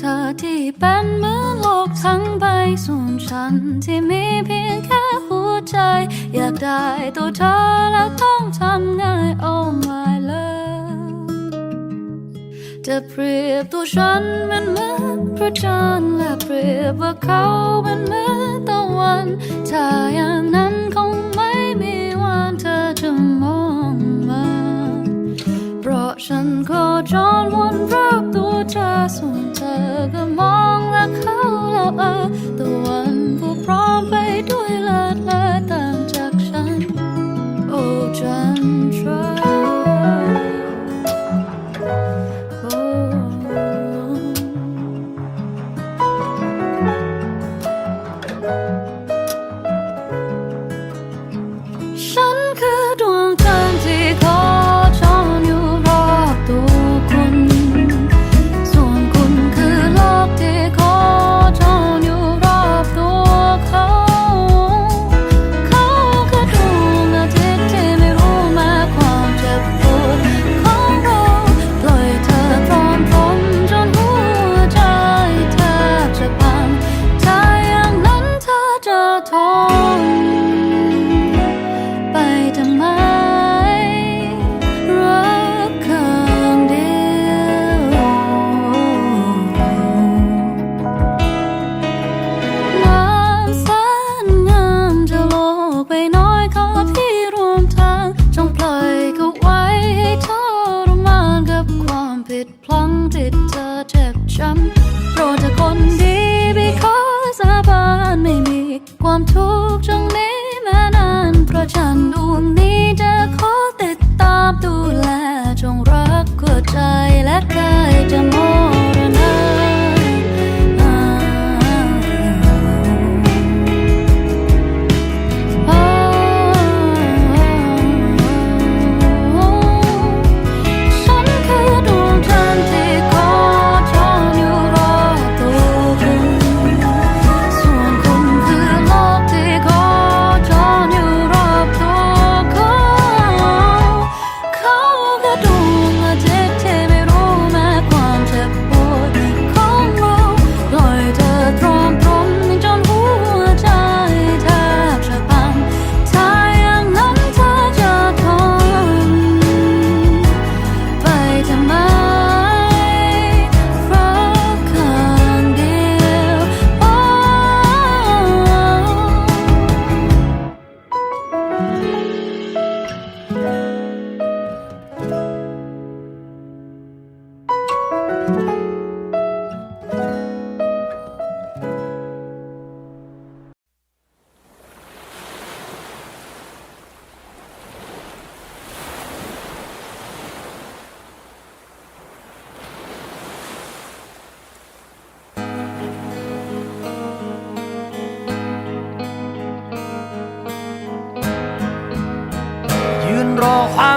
เธอที่เป็นเหมือนโลกทั้งใบส่วนฉันที่มีเพียงแค่หัวใจ อยากได้ตัวเธอแล้วต้องทำง่าย Oh my love จะเปรียบตัวฉันมันเหมือนพระจันทร์และเปรียบว่าเขาเป็นเหมือนตะวันถ้าอย่างนั้นคงไม่มีวันเธอจะมองมา เพราะฉันโคจรวนรอบ ตัวเธอส่วนเธอก็มองและเขาแล้วเออ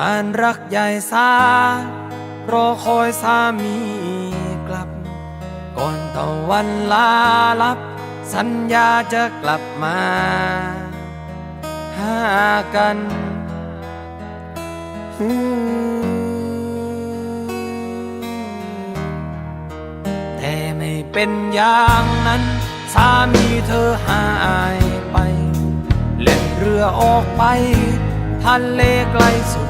ตำนานรักใหญ่สารอคอยสามีกลับ ก่อนตะวันลาลับ สัญญาจะกลับมา หากันแต่ไม่เป็นอย่างนั้น สามีเธอหายไป เล่นเรือออกไปทะเลไกลสุด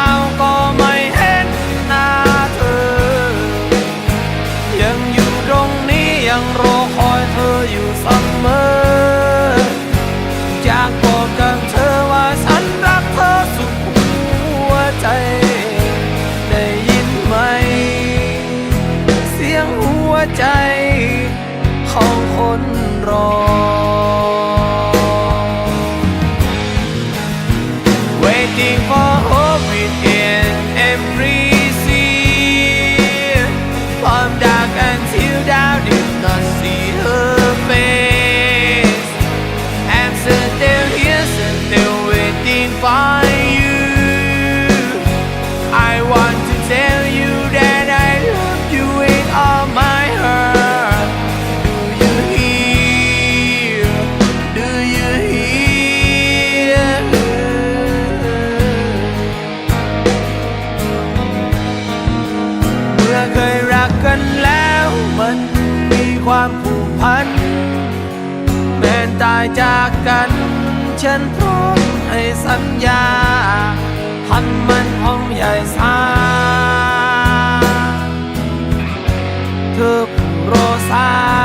ายจากกัน ฉันพร้อมให้สัญญาทำมันห้องใหญ่สาเธอผู้รอสา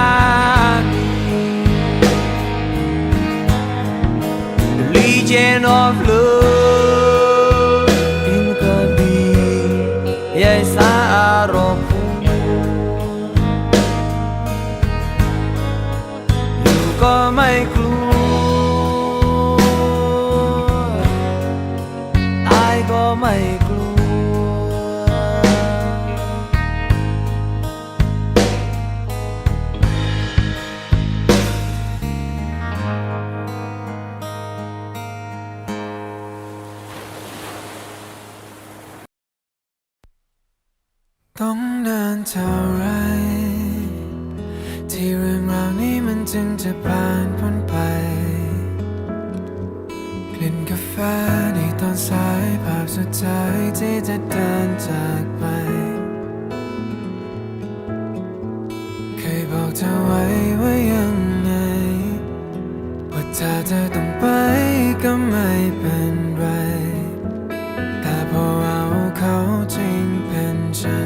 ต้องนานเท่าไร ที่เรื่องราวนี้มันจึงจะผ่านพ้นไป กลิ่นกาแฟในตอนสายภาพสุดท้ายที่จะเดินจากไป เคยบอกเธอไว้ว่ายังไง ว่าถ้าเธอต้องไปก็ไม่เป็นไร แต่พอเอาเขาทิ้งเป็นฉัน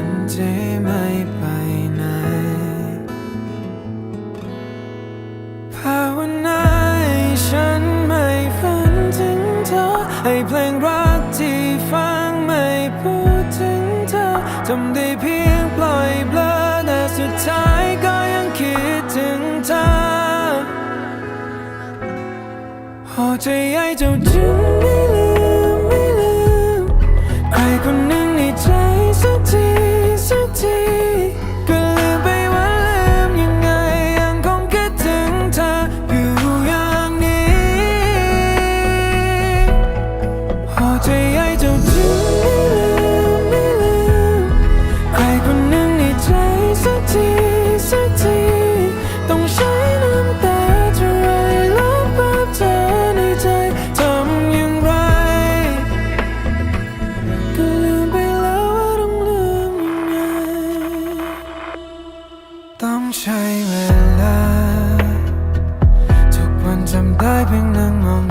走进你。 องใช้เวลา ทุกวันจำได้เพียงนั่งมอง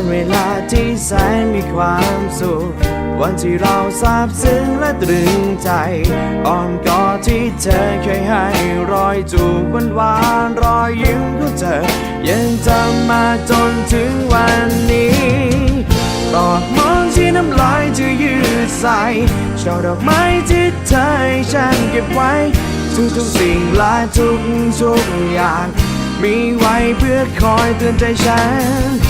วันเวลาที่แสนมีความสุข วันที่เราซาบซึ้งและตรึงใจอ้อมกอดที่เธอเคยให้รอยจูบหวานหวานๆรอยยิ้มของเธอ ยังจำมาจนถึงวันนี้ตอกมองที่น้ำลายจะยืดใส่ช่อดอกไม้ที่เธอให้ฉันเก็บไว้ ทุกๆสิ่งและทุกๆอย่าง มีไว้เพื่อคอยเตือนใจฉัน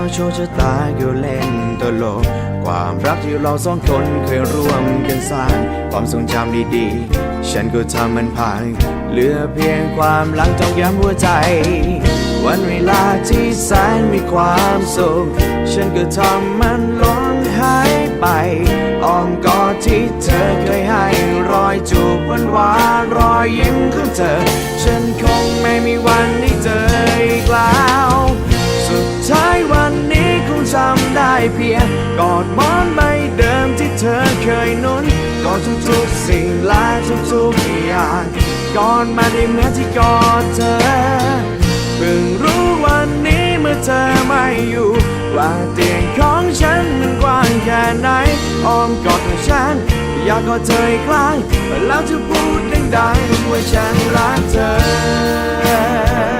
แล้วโชคชะตาก็เล่นตลก ความรักที่เราสองคนเคยร่วมกันสร้าง ความทรงจำดีๆ ฉันก็ทำมันผ่านเหลือเพียงความหลังจองย้ำหัวใจ วันเวลาที่แสนมีความสุข ฉันก็ทำมันล้นหายไปอ้อมกอดที่เธอเคยให้รอยจูบวานหวานรอยยิ้มของเธอ ฉันคงไม่มีวันได้เจออีกแล้ว สุดท้ายวัน จำได้เพียงกอดมอนใบเดิมที่เธอเคยนุนกอดทุกๆสิ่งและทุกๆอย่างกอดมาได้เหมือนที่กอดเธอเพิ่งรู้วันนี้เมื่อเธอไม่อยู่ ว่าเตียงของฉันมันกว้างแค่ไหนอ้อมกอดของฉันอยากกอดเธออีกครั้งแล้วจะพูดดังๆว่าฉันรักเธอ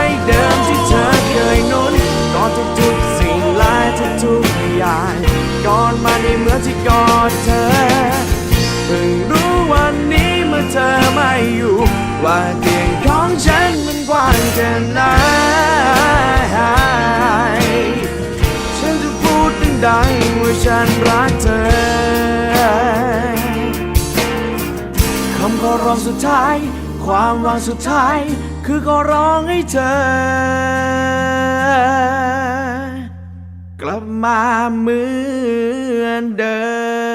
คำขอร้องสุดท้าย ความหวังสุดท้าย คือขอร้องให้เธอ กลับมาเหมือนเดิม